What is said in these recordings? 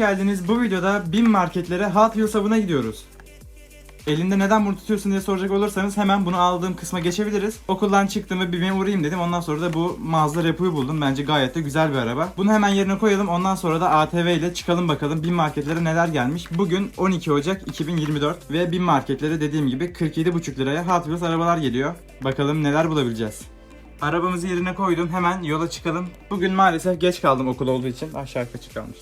Geldiniz. Bu videoda BİM marketlere Hot Wheels avına gidiyoruz. Elinde neden bunu tutuyorsun diye soracak olursanız hemen bunu aldığım kısma geçebiliriz. Okuldan çıktım ve BİM'e uğrayayım dedim. Ondan sonra da bu Mazda Repo'yu buldum. Bence gayet de güzel bir araba. Bunu hemen yerine koyalım. Ondan sonra da ATV ile çıkalım bakalım BİM marketlere neler gelmiş. Bugün 12 Ocak 2024 ve BİM marketlere dediğim gibi 47,5 liraya Hot Wheels arabalar geliyor. Bakalım neler bulabileceğiz. Arabamızı yerine koydum. Hemen yola çıkalım. Bugün maalesef geç kaldım okul olduğu için. Aşağı kaçık kalmış.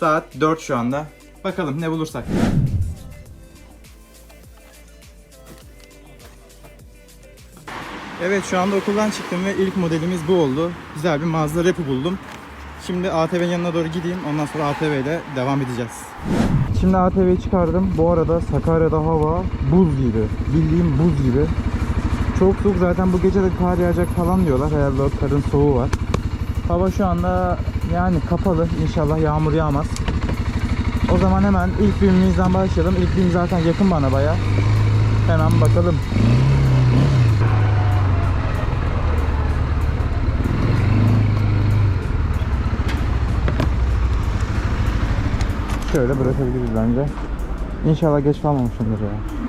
Saat 4 şu anda. Bakalım ne bulursak. Evet şu anda okuldan çıktım ve ilk modelimiz bu oldu. Güzel bir Mazda Rap'i buldum. Şimdi ATV'nin yanına doğru gideyim. Ondan sonra ATV ile devam edeceğiz. Şimdi ATV'yi çıkardım. Bu arada Sakarya'da hava buz gibi. Bildiğim buz gibi. Çok soğuk zaten bu gece de kar yağacak falan diyorlar. Herhalde o karın soğuğu var. Hava şu anda yani kapalı. İnşallah yağmur yağmaz. O zaman hemen ilk birimimizden başlayalım. İlk birim zaten yakın bana baya. Hemen bakalım. Şöyle bırakabiliriz bence. İnşallah geç kalmamışımdır ya.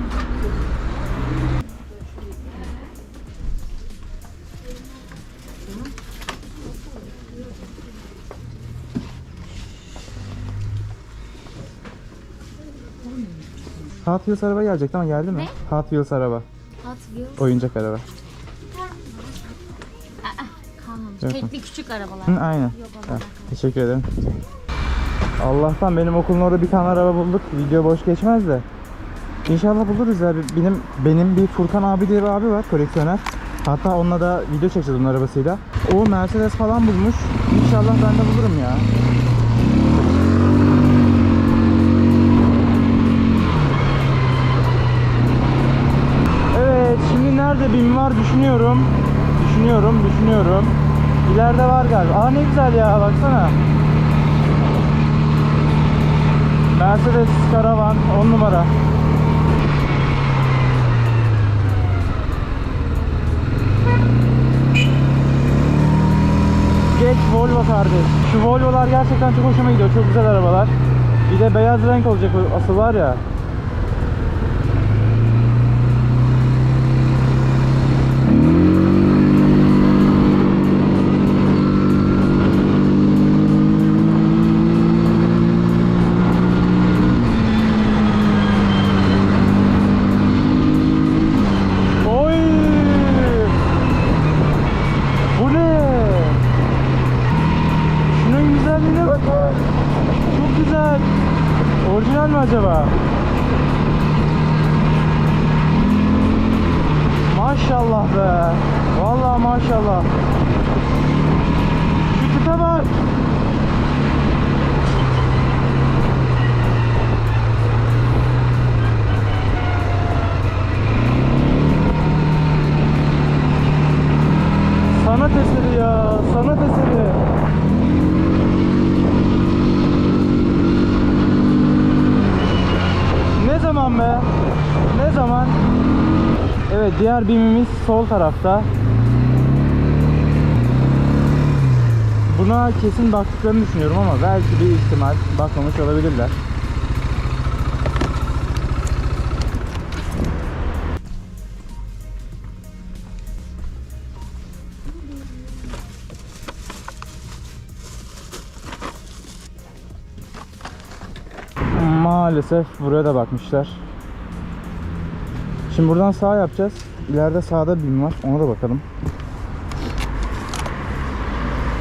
Hot Wheels araba gelecekti ama geldi mi? Ne? Hot Wheels araba. Hot Wheels. Oyuncak araba. Kalmamış. Yok. Tekli küçük arabalar. Hı, aynen. Yok Ha, teşekkür ederim. Allah'tan benim okulun orada bir tane araba bulduk. Video boş geçmez de. İnşallah buluruz ya. Benim benim bir Furkan abi diye bir abi var koleksiyoner. Hatta onunla da video çekeceğiz onun arabasıyla. O Mercedes falan bulmuş. İnşallah ben de bulurum ya. Nerede BİM var düşünüyorum. Düşünüyorum, düşünüyorum. İleride var galiba. Aa ne güzel ya, baksana. Mercedes Caravan 10 numara. Geç Volvo kardeş. Şu Volvo'lar gerçekten çok hoşuma gidiyor. Çok güzel arabalar. Bir de beyaz renk olacak asıl var ya. Oy! Bu ne? Şunun güzelliğine bak. Çok güzel. Orijinal mi acaba? Maşallah be. Vallahi maşallah. Şu tipe. Sanat eseri ya, sanat eseri. Ne zaman be? Ne zaman? Evet, diğer bimimiz sol tarafta. Buna kesin baktıklarını düşünüyorum ama belki bir ihtimal bakmamış olabilirler. Maalesef buraya da bakmışlar. Şimdi buradan sağ yapacağız. İleride sağda BİM var. Ona da bakalım.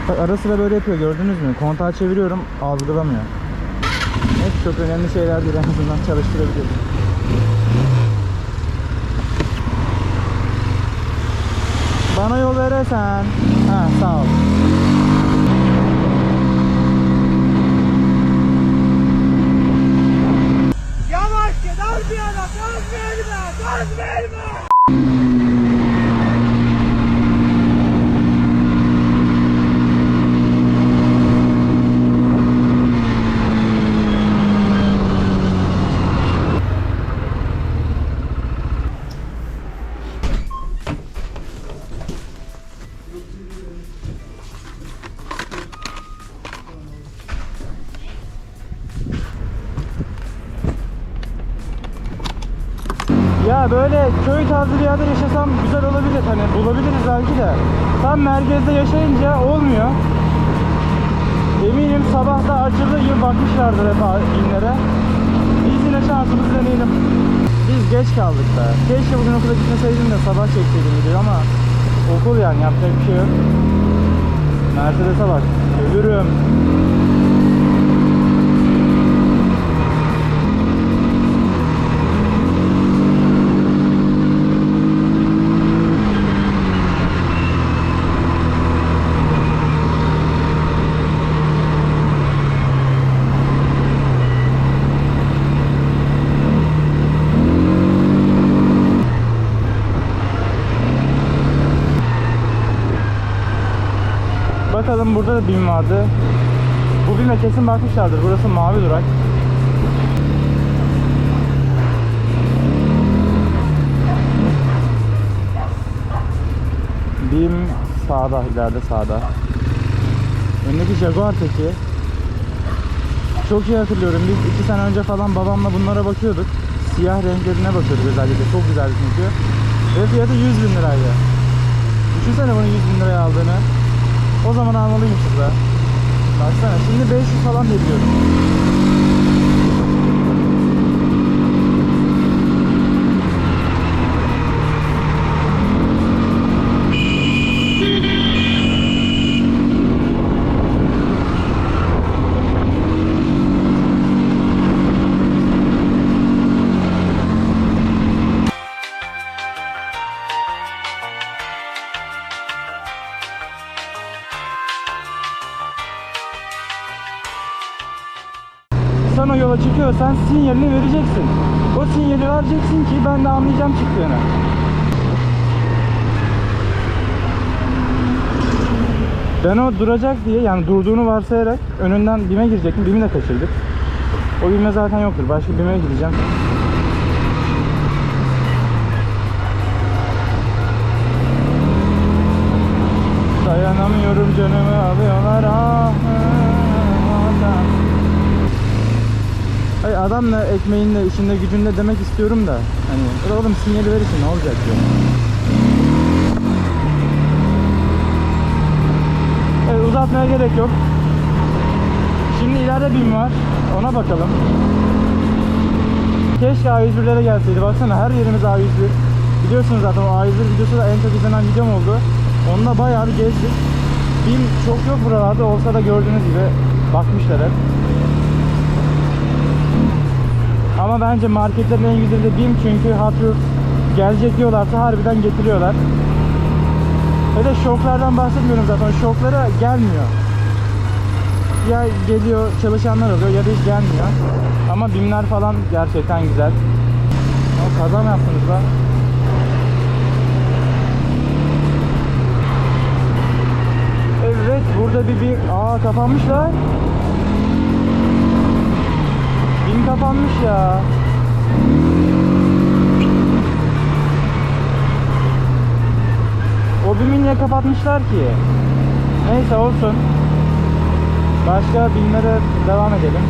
Bak ara sıra böyle yapıyor gördünüz mü? Kontağı çeviriyorum algılamıyor. Neyse çok önemli şeyler değil en azından çalıştırabilirim. Bana yol verirsen. Ha sağ ol. Yavaş git, az bir yana, gaz verme, gaz verme. Tarzı bir yerde yaşasam güzel olabilir. Hani bulabiliriz belki de. Tam merkezde yaşayınca olmuyor. Eminim sabah da açıldığı gibi bakmışlardır hep binlere. Biz yine şansımızı deneyelim. Biz geç kaldık da. Keşke bugün okula gitmeseydim de sabah çekseydim video ama okul yani yapacak bir şey yok. Mercedes'e bak. Ölürüm. Bakalım burada da BİM vardı. Bu BİM'e kesin bakmışlardır. Burası mavi durak. BİM sağda, ileride sağda. Önündeki Jaguar peki. Çok iyi hatırlıyorum. Biz iki sene önce falan babamla bunlara bakıyorduk. Siyah renklerine bakıyorduk özellikle. Çok güzeldi çünkü. Ve fiyatı 100 bin liraydı. Düşünsene bunu 100 bin liraya aldığını. O zaman almalıymışız da. Baksana şimdi 500 falan diye çıkıyorsan sinyalini vereceksin. O sinyali vereceksin ki ben de anlayacağım çıktığını. Ben o duracak diye yani durduğunu varsayarak önünden bime girecektim. Bimi de kaçırdık. O bime zaten yoktur. Başka bime gideceğim. Dayanamıyorum canımı alıyorlar adamla ekmeğinle, işinde, gücünde demek istiyorum da hani oğlum sinyali verirsin ne olacak diyor. Evet uzatmaya gerek yok. Şimdi ileride BİM var. Ona bakalım. Keşke A101'lere gelseydi. Baksana her yerimiz A101. Biliyorsunuz zaten o A101 videosu da en çok izlenen videom oldu. Onunla bayağı bir gezdik. BİM çok yok buralarda. Olsa da gördüğünüz gibi bakmışlar hep. Ama bence marketlerin en güzeli de BİM çünkü Hot Wheels gelecek diyorlarsa harbiden getiriyorlar. Ve de şoklardan bahsetmiyorum zaten. Şoklara gelmiyor. Ya geliyor çalışanlar oluyor ya da hiç gelmiyor. Ama BİM'ler falan gerçekten güzel. Ama kaza mı yaptınız lan? Evet burada bir bir aa kapanmışlar. Kapanmış ya. O BİM'i niye kapatmışlar ki? Neyse olsun. Başka BİM'lere devam edelim.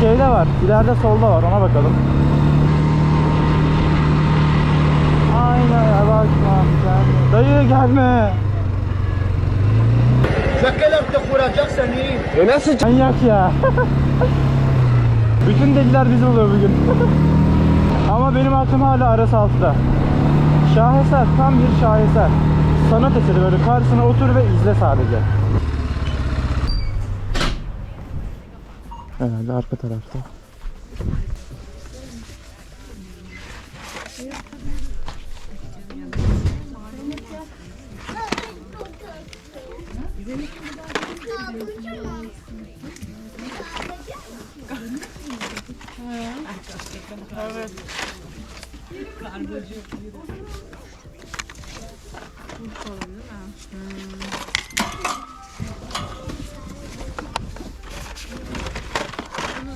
Şeyde var, ileride solda var ona bakalım. Aynen ya bakmam sen. Dayı gelme. Şakalar da kuracak seni. E nasıl Manyak ya. Bütün deliler bizi buluyor bugün. Ama benim aklım hala arası altıda. Şaheser, tam bir şaheser. Sanat eseri böyle karşısına otur ve izle sadece. Herhalde arka tarafta.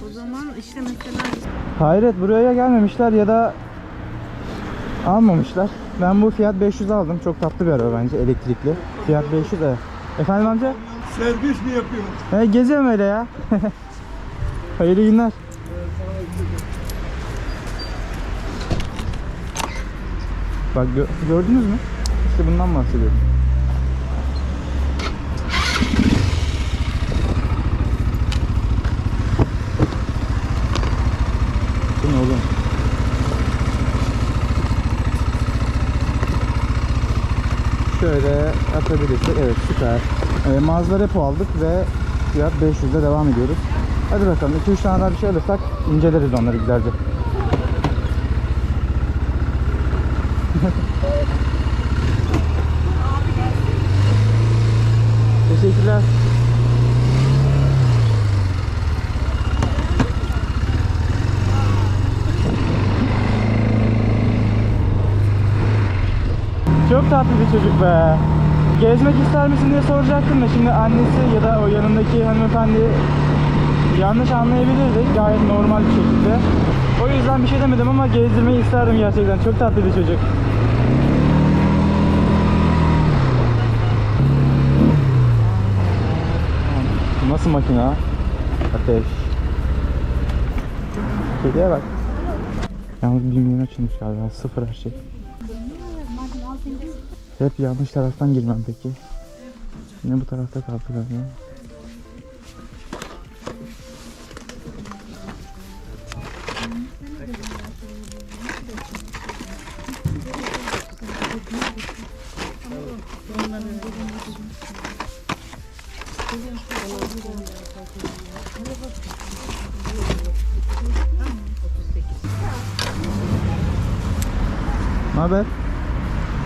O zaman işte mesela Hayret buraya ya gelmemişler ya da almamışlar. Ben bu fiyat 500 aldım. Çok tatlı bir araba bence elektrikli. Fiyat 500 de. Efendim amca? Servis mi yapıyorsun? He, geziyorum öyle ya. Hayırlı günler. Bak gö- gördünüz mü? İşte bundan bahsediyorum. Bu oğlum? Şöyle atabilirsek evet süper. Ee, mağazalar repo aldık ve fiyat 500'de devam ediyoruz. Hadi bakalım 2-3 tane daha bir şey alırsak inceleriz onları güzelce. Teşekkürler. Çok tatlı bir çocuk be. Gezmek ister misin diye soracaktım da şimdi annesi ya da o yanındaki hanımefendi yanlış anlayabilirdi gayet normal bir şekilde. O yüzden bir şey demedim ama gezdirmeyi isterdim gerçekten. Çok tatlı bir çocuk. Nasıl makine? ha? Ateş. Kediye bak. Yalnız bir milyon açılmış galiba. Sıfır her şey. Hep yanlış taraftan girmem peki. Yine bu tarafta kaldı galiba.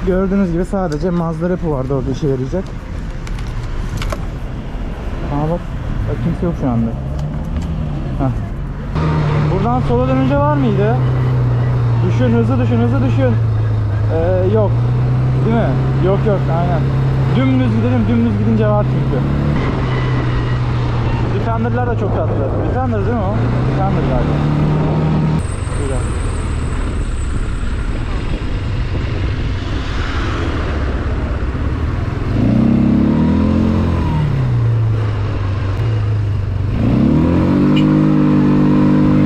Gördüğünüz gibi sadece Mazda Repo vardı orada işe yarayacak. Aa bak, bak kimse yok şu anda. Heh. Buradan sola dönünce var mıydı? Düşün, hızlı düşün, hızlı düşün. Ee, yok. Değil mi? Yok yok, aynen. Dümdüz gidelim, dümdüz gidince var çünkü. Defender'lar da çok tatlı. Defender değil mi o? Defender galiba. Güzel.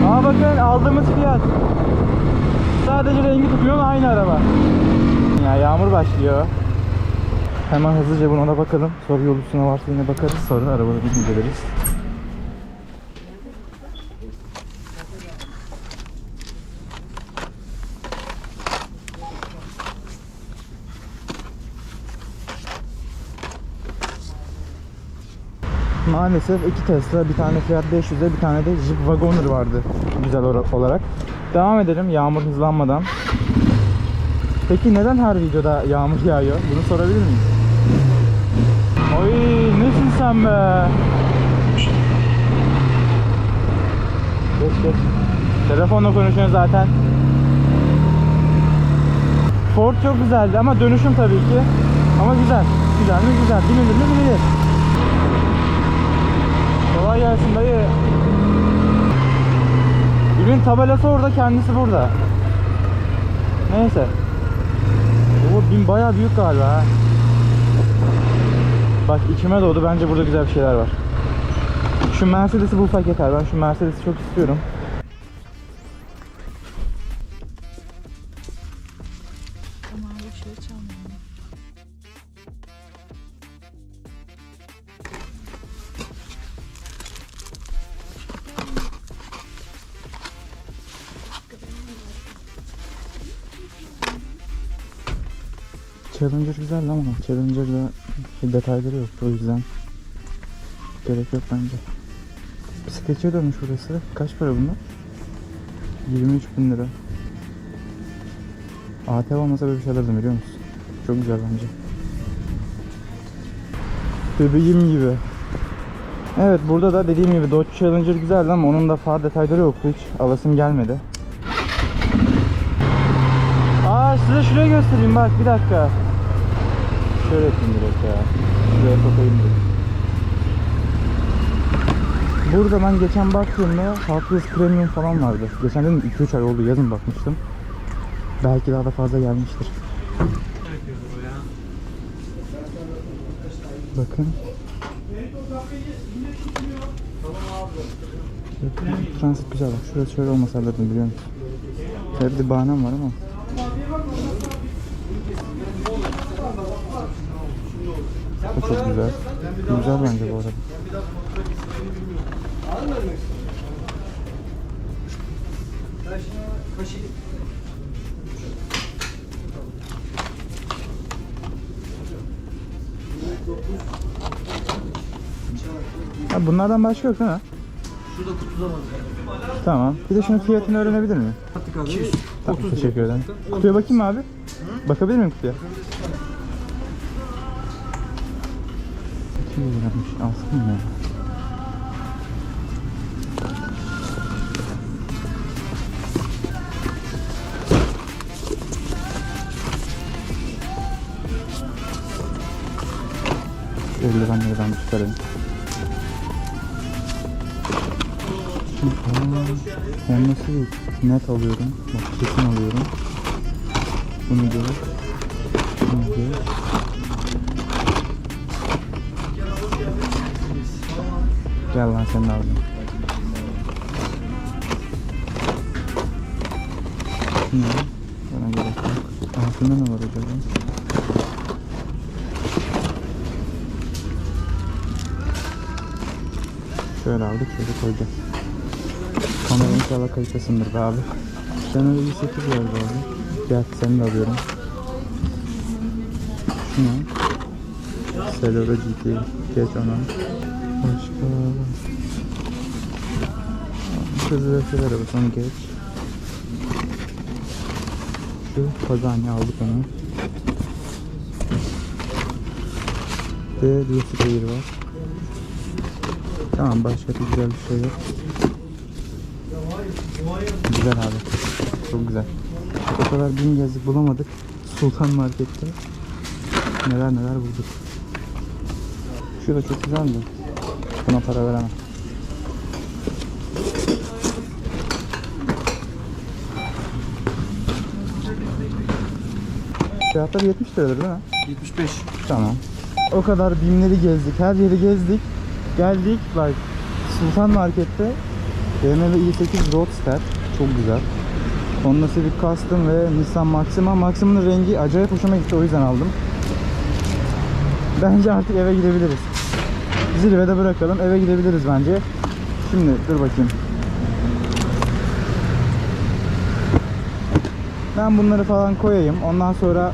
Aa bakın aldığımız fiyat. Sadece rengi tutmuyor aynı araba. Ya başlıyor. Hemen hızlıca buna da bakalım. Sonra yol üstüne varsa yine bakarız. Sonra arabayı bir inceleriz. Maalesef iki Tesla, bir tane Fiat 500'e, bir tane de Jeep Wagoner vardı güzel olarak. Devam edelim yağmur hızlanmadan. Peki neden her videoda yağmur yağıyor? Bunu sorabilir miyim? Oy nesin sen be? Geç geç. Telefonla konuşuyorsun zaten. Ford çok güzeldi ama dönüşüm tabii ki. Ama güzel. Güzel mi güzel. Binilir mi binilir. Kolay gelsin dayı. Ürün tabelası orada, kendisi burada. Neyse. Bin bayağı büyük galiba ha. Bak içime doğdu. Bence burada güzel bir şeyler var. Şu Mercedes'i bulsak yeter. Ben şu Mercedes'i çok istiyorum. Challenger güzel ama Challenger'da şey detayları yok o yüzden gerek yok bence. Bisikletçiye dönmüş burası. Kaç para bunlar? 23 bin lira. ATV olmasa böyle bir şey biliyor musun? Çok güzel bence. Bebeğim gibi. Evet burada da dediğim gibi Dodge Challenger güzeldi ama onun da far detayları yoktu hiç alasım gelmedi. Aa size şuraya göstereyim bak bir dakika. Şöyle yapayım direkt ya. Şuraya sokayım direkt. Burada ben geçen baktığımda Wheels Premium falan vardı. Geçen dedim 2-3 ay oldu yazın bakmıştım. Belki daha da fazla gelmiştir. Bakın. Transit güzel bak. Şurası şöyle olmasa alırdım biliyor musun? Hep bir bahanem var ama. Bu çok güzel. Güzel bence bu arada. Ha, bunlardan başka yok değil mi? Şurada kutuda var. Tamam. Bir de şunun fiyatını öğrenebilir miyim? Attık abi. Tamam, teşekkür ederim. Kutuya bakayım mı abi? Bakabilir miyim kutuya? 200 liramış. Alsın mı ben bir çıkarayım. Ben nasıl net alıyorum? Bak kesin alıyorum. Bunu gör. Bunu gör. Gel lan sen de aldın. Ne? Bana gerek yok. Altında ne var acaba? Şöyle aldık şöyle koyacağız. Kamera inşallah kalitesinde be abi. Sen öyle bir 8 var abi. Gel seni de alıyorum. Şunu al. Celero GT. Geç onu. Başka. Hızlı ve arabası onu geç. Şu Pagani aldık onu. Ve bir Slayer var. Tamam başka bir güzel bir şey yok. Güzel abi. Çok güzel. O kadar bin gezdik bulamadık. Sultan Market'te neler neler bulduk. Şu da çok güzeldi. Buna para veremem. Fiyatlar 70 liradır değil mi? 75. Tamam. O kadar bimleri gezdik, her yeri gezdik. Geldik bak Sultan Market'te BMW i8 Roadster çok güzel. Honda Civic Custom ve Nissan Maxima. Maxima'nın rengi acayip hoşuma gitti o yüzden aldım. Bence artık eve gidebiliriz. Zirvede bırakalım eve gidebiliriz bence. Şimdi dur bakayım. Ben bunları falan koyayım. Ondan sonra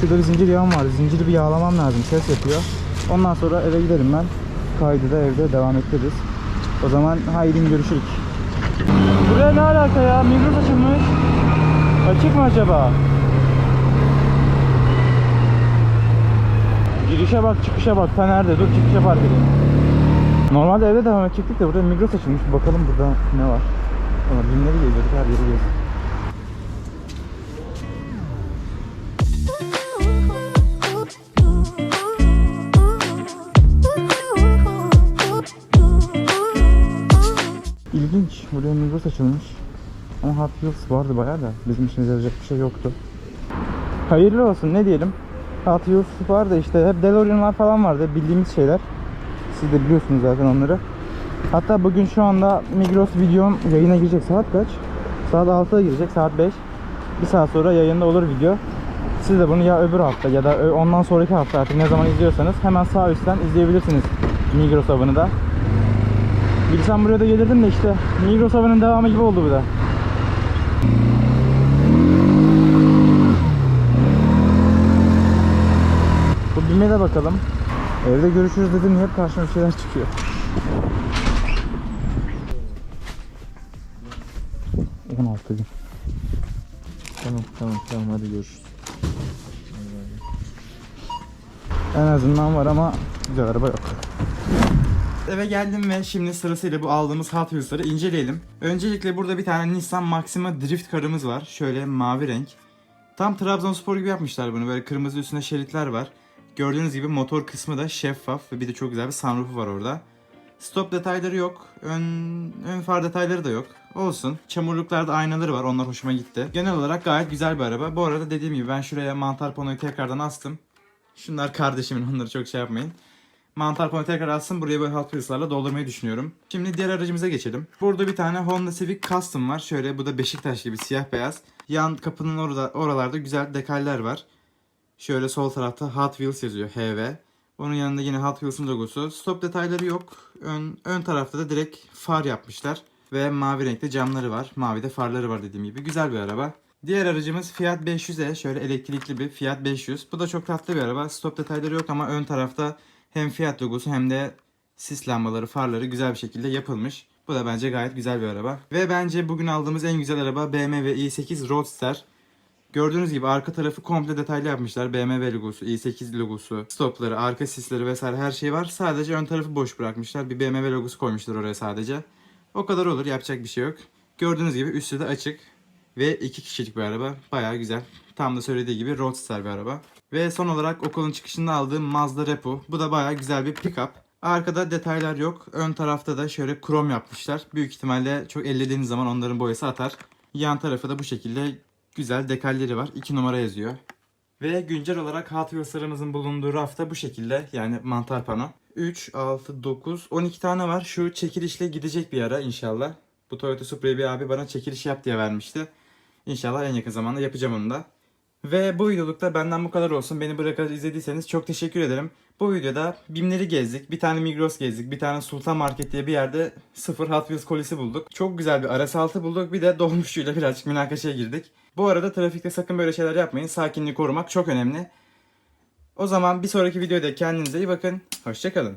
Şurada bir zincir yağım var. Zinciri bir yağlamam lazım. Ses yapıyor. Ondan sonra eve giderim ben. Kaydı da evde devam ettiririz. O zaman haydi görüşürük. Buraya ne alaka ya? Migros açılmış. Açık mı acaba? Girişe bak, çıkışa bak. Ta nerede? Dur çıkışa park edeyim. Normalde evde devam edecektik de burada Migros açılmış. Bakalım burada ne var. Ama binleri geziyorduk, her yeri gezdik. İlginç. Buraya Migros açılmış. Ama Hot Wheels vardı bayağı da bizim için yarayacak bir şey yoktu. Hayırlı olsun ne diyelim. Hot Wheels var da işte hep DeLorean'lar falan vardı bildiğimiz şeyler. Siz de biliyorsunuz zaten onları. Hatta bugün şu anda Migros videom yayına girecek. Saat kaç? Saat 6'da girecek. Saat 5. Bir saat sonra yayında olur video. Siz de bunu ya öbür hafta ya da ondan sonraki hafta artık ne zaman izliyorsanız hemen sağ üstten izleyebilirsiniz Migros avını da. Bilsem buraya da gelirdim de işte Migros avının devamı gibi oldu bu da. Bu BİM'e de bakalım. Evde görüşürüz dedim hep karşıma şeyler çıkıyor. On altı gün. Tamam tamam tamam hadi görüşürüz. En azından var ama güzel araba yok. Eve geldim ve şimdi sırasıyla bu aldığımız Hot Wheels'ları inceleyelim. Öncelikle burada bir tane Nissan Maxima Drift karımız var. Şöyle mavi renk. Tam Trabzonspor gibi yapmışlar bunu. Böyle kırmızı üstünde şeritler var. Gördüğünüz gibi motor kısmı da şeffaf ve bir de çok güzel bir sunroofu var orada. Stop detayları yok. Ön, ön far detayları da yok. Olsun. Çamurluklarda aynaları var. Onlar hoşuma gitti. Genel olarak gayet güzel bir araba. Bu arada dediğim gibi ben şuraya mantar panoyu tekrardan astım. Şunlar kardeşimin onları çok şey yapmayın. Mantar panoyu tekrar alsın buraya böyle Hot Wheels'larla doldurmayı düşünüyorum. Şimdi diğer aracımıza geçelim. Burada bir tane Honda Civic Custom var. Şöyle bu da Beşiktaş gibi siyah beyaz. Yan kapının orada oralarda güzel dekaller var. Şöyle sol tarafta Hot Wheels yazıyor HV. Onun yanında yine Hot Wheels'un logosu. Stop detayları yok. Ön, ön tarafta da direkt far yapmışlar. Ve mavi renkte camları var. Mavi de farları var dediğim gibi. Güzel bir araba. Diğer aracımız Fiat 500e. Şöyle elektrikli bir Fiat 500. Bu da çok tatlı bir araba. Stop detayları yok ama ön tarafta hem Fiat logosu hem de sis lambaları, farları güzel bir şekilde yapılmış. Bu da bence gayet güzel bir araba. Ve bence bugün aldığımız en güzel araba BMW i8 Roadster. Gördüğünüz gibi arka tarafı komple detaylı yapmışlar. BMW logosu, i8 logosu, stopları, arka sisleri vesaire her şey var. Sadece ön tarafı boş bırakmışlar. Bir BMW logosu koymuşlar oraya sadece. O kadar olur yapacak bir şey yok. Gördüğünüz gibi üstü de açık. Ve iki kişilik bir araba. Bayağı güzel. Tam da söylediği gibi roadster bir araba. Ve son olarak okulun çıkışında aldığım Mazda Repo. Bu da bayağı güzel bir pickup. Arkada detaylar yok. Ön tarafta da şöyle krom yapmışlar. Büyük ihtimalle çok ellediğiniz zaman onların boyası atar. Yan tarafı da bu şekilde güzel dekalleri var. 2 numara yazıyor. Ve güncel olarak Hot Wheels'larımızın bulunduğu rafta bu şekilde yani mantar pano. 3, 6, 9, 12 tane var. Şu çekilişle gidecek bir ara inşallah. Bu Toyota Supra'yı bir abi bana çekiliş yap diye vermişti. İnşallah en yakın zamanda yapacağım onu da. Ve bu videolukta benden bu kadar olsun. Beni buraya kadar izlediyseniz çok teşekkür ederim. Bu videoda BİM'leri gezdik, bir tane Migros gezdik, bir tane Sultan Market diye bir yerde sıfır Hot Wheels kolisi bulduk. Çok güzel bir arasaltı bulduk, bir de dolmuşçuyla birazcık münakaşaya girdik. Bu arada trafikte sakın böyle şeyler yapmayın. Sakinliği korumak çok önemli. O zaman bir sonraki videoda kendinize iyi bakın. Hoşçakalın.